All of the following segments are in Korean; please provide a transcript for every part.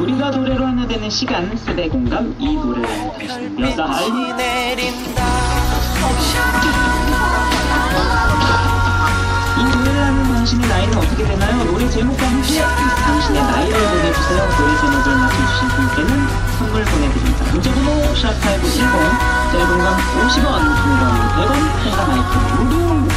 우리가 노래로 하나 되는 시간 세대 공감 이 노래 여자 아이. 내린다 이 노래를 하는 당신의 나이는 어떻게 되나요? 노래 제목과 함께 당신의 나이를 보내주세요. 샵 8910 짧은 건 50원, 긴건 100원, 회사 마이크 무료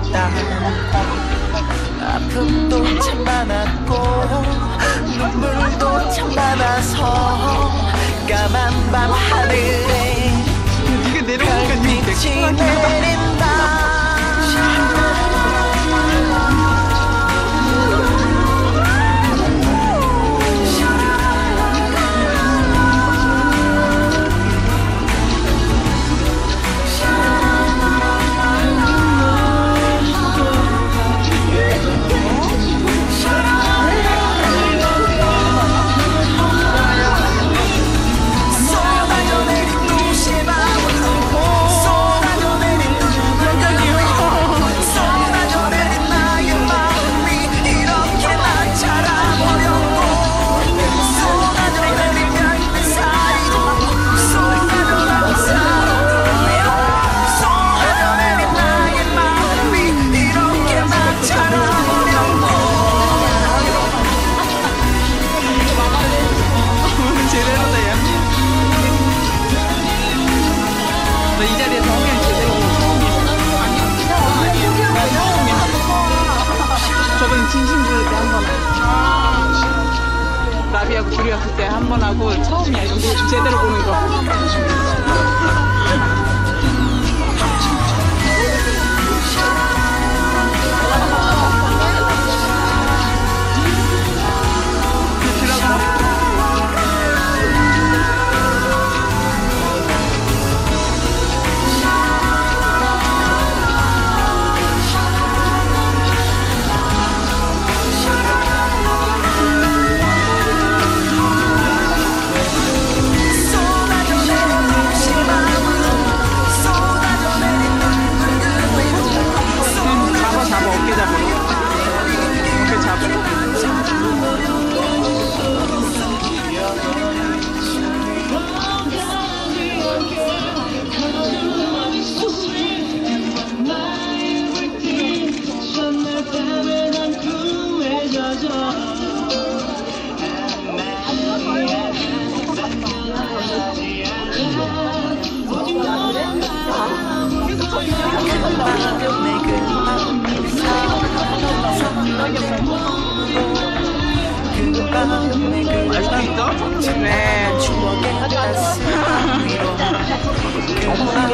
어둡다. 아픔도 참 많았고 눈물도 참 많아서 까만 밤 하늘에 네가 내려오니까 내린다 쏟아져내 너이 자리에 성경 제대로 오는 처음이야. 나 처음이야. 저번에 진심 부를 때 한 번 하고. 라비하고 둘이 왔을 때 한 번 하고 처음이야. 제대로 보는 거.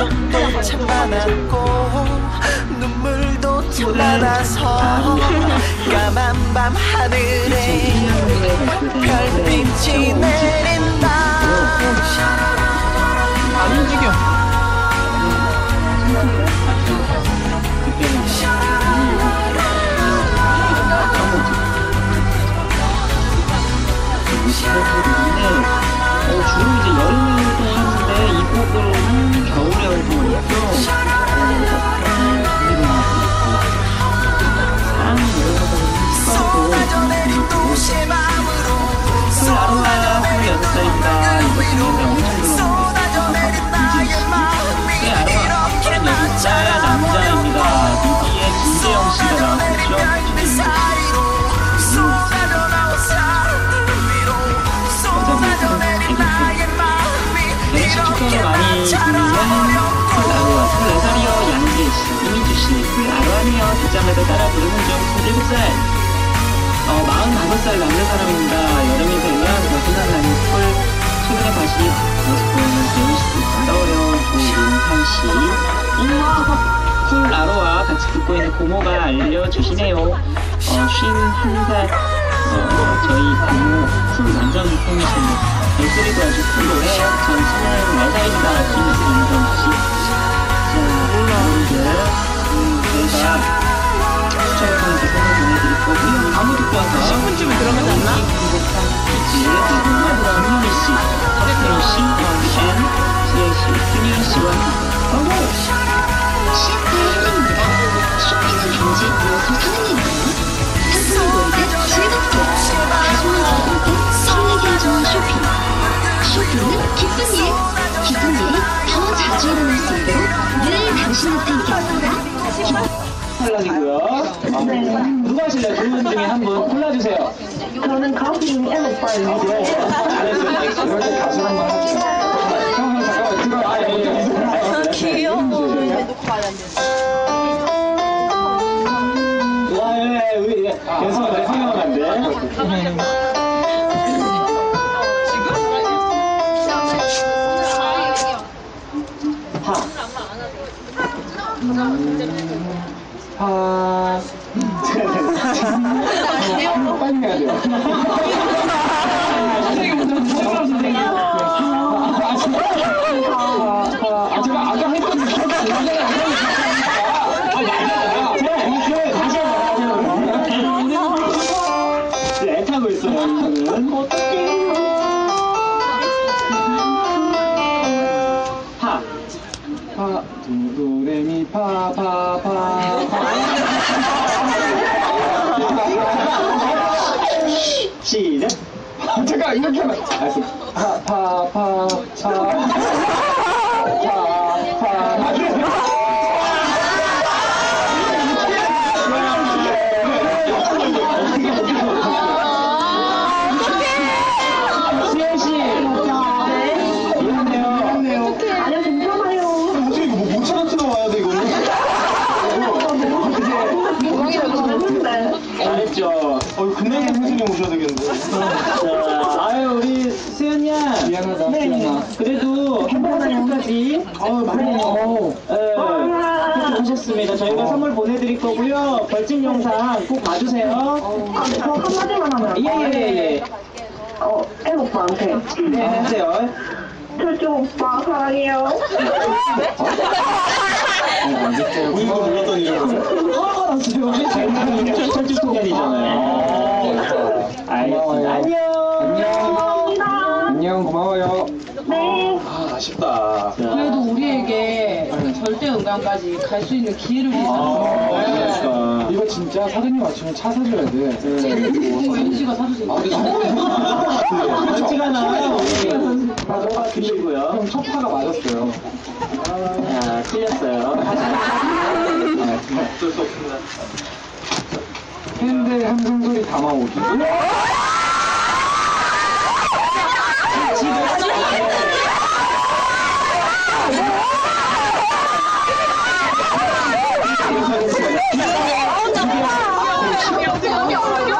걱정도 참 많았고 눈물도 참 많아서 까만 밤 하늘에 별빛이 내린다. 어, 어, 어. 안 움직여. 쿨아로아 24살이요 양지혜씨 이민주씨 쿨아로아네요 뒷장에도 따라 부르는 중 17살 어, 45살 남자 사람입니다 여름이 되면 더 생각나는 쿨 최근에 다시 모습 보이는 배우씨 반가워요 조용탄씨 쿨 아로와 같이 듣고 있는 고모가 알려주시네요. 어, 51살, 어, 저희 고모 쿨 완전 팬이시네요. 목소리도 아주 쿨 노래. 전 24살입니다. 김윤정 씨. 자, 여러분들, 음, 저희가 추천해주는 대본을 보내드릴 거고요. 아무 듣고 와서 10분쯤에 들어가지 않나? 탈락이고요. 누가 하실래요? 두 분 중에 한 분 골라주세요. 저는 가수인 에노파입니다. 잘했어요. 이럴 때 가수 한번 하죠. 형, 형, 잠깐만 들어. 아, 예, 예. 귀여워. 와, 예, 예, 우리 예. 연습하면 성형하면 안 돼. 파. 파. 빨리 해야 돼요. 파, 도도레미, 파, 파, 파, 파. 시작. 잠깐, 이렇게 하면. 알았어. 파, 파, 파, 파. 파, 선생님 오셔야 되겠는데. 자, 아유 우리 수연이야. 미안하다. 수연아. 그래도 행복하시까지. 어 많네요. 예. 하셨습니다. 저희가 선물 보내드릴 거고요. 벌칙 영상 꼭 봐주세요. 아, 저 한마디만 하면. 예예예 예. 어, 에노파한테. 네 하세요. 철주 오빠 사랑해요. 우리도 몰랐던 이름을. 화가 났어요. 저희 철쭉통연이잖아요. 알겠습니다. 안녕. 안녕 고마워요. 네. 아 아쉽다. 그래도 우리에게 절대 은강까지 갈 수 있는 기회를 아, 주셨어요. 그러니까. 이거 진짜 사장님 맞추면 차 사줘야 돼. 이거 MC가 사주세요. 벌칙 하나 우리 드리고요. 형첫 파가 맞았어요. 자, 틀렸어요. 어쩔 수 없습니다. 팬들 한 분들이 담아오시고 여기 아, 오자고.